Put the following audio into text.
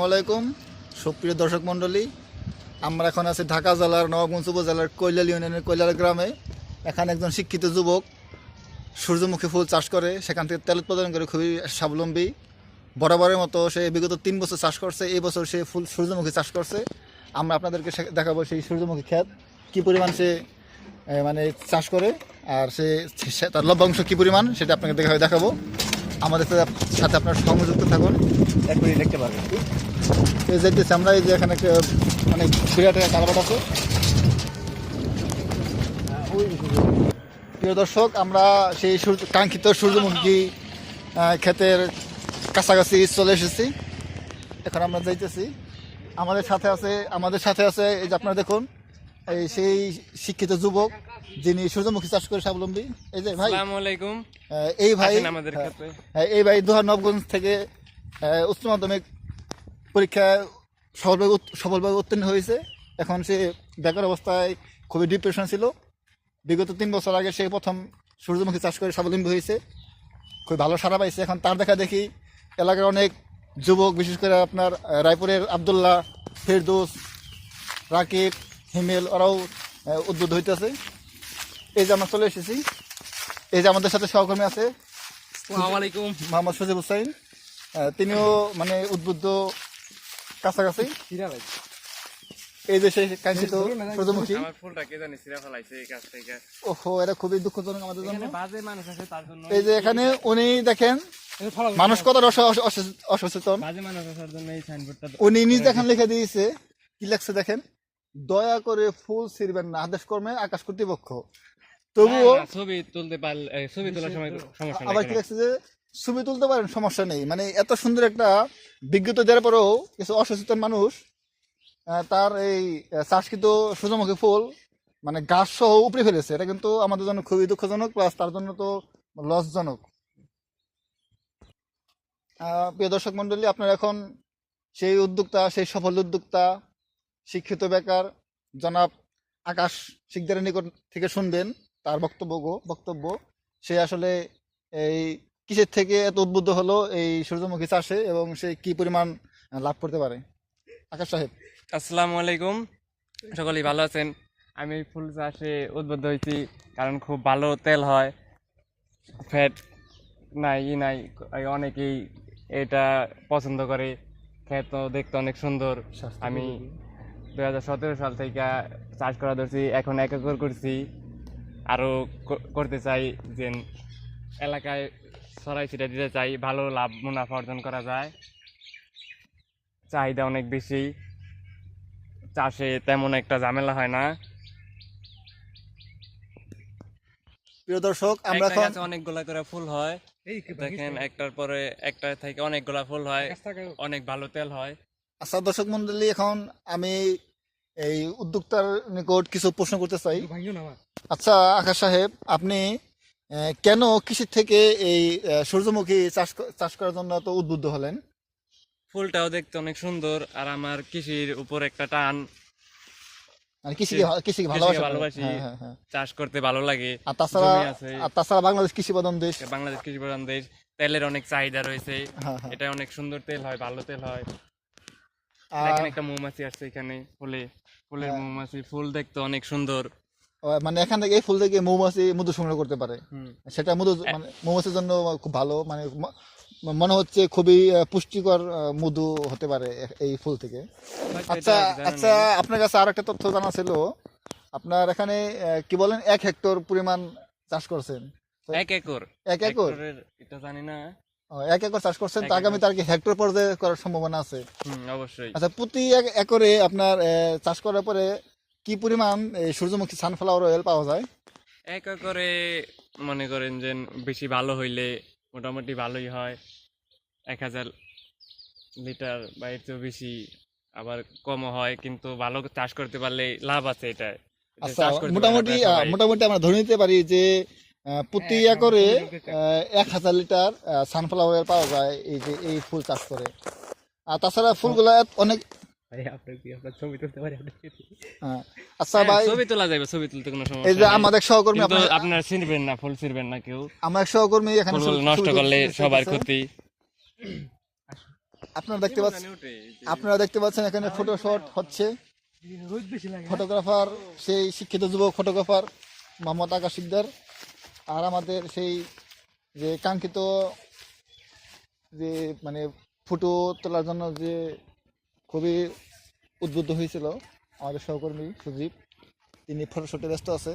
আসসালামু আলাইকুম। সুপ্রিয় দর্শক মণ্ডলী, আমরা এখন আছি ঢাকা জেলার নবাবগঞ্জ উপজেলার কৈলাল ইউনিয়নের কৈলাল গ্রামে। এখানে একজন শিক্ষিত যুবক সূর্যমুখী ফুল চাষ করে, সেখান থেকে তেল উৎপাদন করে খুবই স্বাবলম্বী। বরাবরের মতো সে বিগত তিন বছর চাষ করছে, এই বছর সে ফুল সূর্যমুখী চাষ করছে। আমরা আপনাদেরকে দেখাবো সেই সূর্যমুখী ক্ষেত, কী পরিমাণ সে মানে চাষ করে, আর সে তার লভ্যাংশ কী পরিমাণ, সেটা আপনাকে দেখা দেখাবো। আমাদের সাথে- আপনার সংযুক্ত থাকুন। এক মিনিট দেখতে পারবেন। এই যাইতেছি আমরা এই যে এখানে বিরাট একটা কারবার আছে। প্রিয় দর্শক আমরা সেই সূর্য কাঙ্ক্ষিত সূর্যমুখী ক্ষেতের কাছাকাছি চলে এসেছি। এখন আমরা যাইতেছি। আমাদের সাথে আছে আমাদের সাথে আছে এই যে আপনারা দেখুন এই সেই শিক্ষিত যুবক যিনি সূর্যমুখী চাষ করে স্বাবলম্বী। এই যে ভাই আলাইকুম। এই ভাই আমাদের হ্যাঁ, হ্যাঁ, এই ভাই দুহার নবগঞ্জ থেকে উচ্চ মাধ্যমিক পরীক্ষায় সফলভাবে সফলভাবে উত্তীর্ণ হয়েছে। এখন সে বেকার অবস্থায় খুবই ডিপ্রেশন ছিল। বিগত তিন বছর আগে সে প্রথম সূর্যমুখী চাষ করে স্বাবলম্বী হয়েছে। খুব ভালো সারা পাইছে। এখন তার দেখা দেখি এলাকার অনেক যুবক বিশেষ করে আপনার রায়পুরের আবদুল্লাহ ফেরদৌস রাকিব হিমেল ওরাও উদ্বুদ্ধ হইতেছে। এই যে আমরা চলে এসেছি। এই যে আমাদের সাথে সহকর্মী আছে। আলাইকুম। মোহাম্মদ সজিব হুসাইন তিনিও মানে উদ্বুদ্ধ কাছাকাছি। এই যে সেই কাঙ্ক্ষিত সূর্যমুখী ওহো এটা খুবই দুঃখজনক আমাদের জন্য। এই যে এখানে উনি দেখেন মানুষ কত অসচেতন। উনি নিজে দেখেন লিখে দিয়েছে। কি লেখছে দেখেন? দয়া করে ফুল ছিড়বেন না আদেশ কর্মে আকাশ কর্তৃপক্ষ। তবুও ছবি তুলতে পারলে ছবি তোলার সময় সমস্যা আবার কি। লাগছে যে ছবি তুলতে পারেন সমস্যা নেই। মানে এত সুন্দর একটা বিজ্ঞতা দেওয়ার পরেও কিছু অসচেতন মানুষ তার এই চাষকৃত সূর্যমুখী ফুল মানে গাছ সহ উপরে ফেলেছে। এটা কিন্তু আমাদের জন্য খুবই দুঃখজনক প্লাস তার জন্য তো লসজনক আহ, প্রিয় দর্শক মন্ডলী আপনারা এখন সেই উদ্যোক্তা সেই সফল উদ্যোক্তা শিক্ষিত বেকার জনাব আকাশ শিকদারের নিকট থেকে শুনবেন তার বক্তব্য বক্তব্য। সে আসলে এই কিসের থেকে এত উদ্বুদ্ধ হলো এই সূর্যমুখী চাষে এবং সে কি পরিমাণ লাভ করতে পারে? আকাশ সাহেব। আসসালামু আলাইকুম। সকলেই ভালো আছেন? আমি ফুল চাষে উদ্বুদ্ধ হয়েছি কারণ খুব ভালো তেল হয় ফ্যাট নাই ই নাই অনেকেই এটা পছন্দ করে। খেত দেখতে অনেক সুন্দর। আমি দুই হাজার সতেরো সাল থেকে চাষ করা ধরছি এখন এক একর করছি। আরও করতে চাই যে এলাকায় সরাই ছিটা দিতে চাই ভালো লাভ মুনাফা অর্জন করা যায়। চাহিদা অনেক বেশি। চাষে তেমন একটা ঝামেলা হয় না। প্রিয় দর্শক আমরা এখন অনেকগুলা করে ফুল হয়। দেখেন একটার পরে একটা থেকে অনেক অনেকগুলা ফুল হয়। অনেক ভালো তেল হয়। আচ্ছা দর্শক মন্ডলী এখন আমি এই উদ্যোক্তার নিকট কিছু প্রশ্ন করতে চাই। আচ্ছা আকাশ সাহেব আপনি কেন কৃষি থেকে এই সূর্যমুখী চাষ চাষ করার জন্য এত উদ্বুদ্ধ হলেন? ফুলটাও দেখতে অনেক সুন্দর আর আমার কৃষির উপর একটা টান। মানে কৃষিকে কৃষিকে ভালোবাসি। হ্যাঁ হ্যাঁ হ্যাঁ। চাষ করতে ভালো লাগে আর তাছাড়া আর তাছাড়া বাংলাদেশ কৃষি প্রধান দেশ। বাংলাদেশ কৃষি প্রধান দেশ তেলের অনেক চাহিদা রয়েছে। এটা অনেক সুন্দর তেল হয় ভালো তেল হয়। আর দেখেন একটা মৌমাছি আসছে এখানে ফুলে ফুলের হ্যাঁ। মৌমাছি ফুল দেখতে অনেক সুন্দর। মানে এখান থেকে এই ফুল থেকে মৌমাছি মধু সংগ্রহ করতে পারে। সেটা মধু মানে মৌমাছির জন্য খুব ভালো মানে মনে হচ্ছে খুবই পুষ্টিকর মধু হতে পারে এই ফুল থেকে। আচ্ছা আচ্ছা আপনার কাছে আর একটা তথ্য জানা ছিল। আপনার এখানে কি বলেন এক হেক্টর পরিমাণ চাষ করছেন। এক একর। এক একর? এটা জানি না। এক একর চাষ করছেন তো আগামী তার কি হেক্টর পর্যায়ে করার সম্ভাবনা আছে। অবশ্যই। আচ্ছা প্রতি এক একরে আপনার চাষ করার পরে কি পরিমাণ সূর্যমুখী সানফ্লাওয়ার অয়েল পাওয়া যায়? এক একরে মনে করেন যে বেশি ভালো হইলে মোটামুটি ভালোই হয়। এক হাজার লিটার বা এর চেয়েও বেশি আবার কমও হয় কিন্তু ভালো চাষ করতে পারলে লাভ আছে এটা। আচ্ছা মোটামুটি। মোটামুটি আমরা ধরে নিতে পারি যে প্রতি একরে আহ, এক হাজার লিটার সানফ্লাওয়ার অয়েল পাওয়া যায় এই যে এই ফুল চাষ করে। আর তাছাড়া ফুলগুলা অনেক আচ্ছা হ্যাঁ, ভাই ছবি তোলা যাবে ছবি তুলতে কোনো এই যে আমাদের সহকর্মী আপনার আপনার না ফুল ছিনবেন না কেউ। আমার সহকর্মী এখানে নষ্ট করলে সবার ক্ষতি। আপনারা দেখতে পাচ্ছেন আপনারা দেখতে পাচ্ছেন এখানে ফটো শট হচ্ছে। ফটোগ্রাফার সেই শিক্ষিত যুবক ফটোগ্রাফার মোহাম্মদ আকাশ শিকদার। আর আমাদের সেই যে কাঙ্ক্ষিত যে মানে ফটো তোলার জন্য যে খুবই উদ্বুদ্ধ হয়েছিল আমাদের সহকর্মী সুদীপ, তিনি ফটোশুটে ব্যস্ত আছে।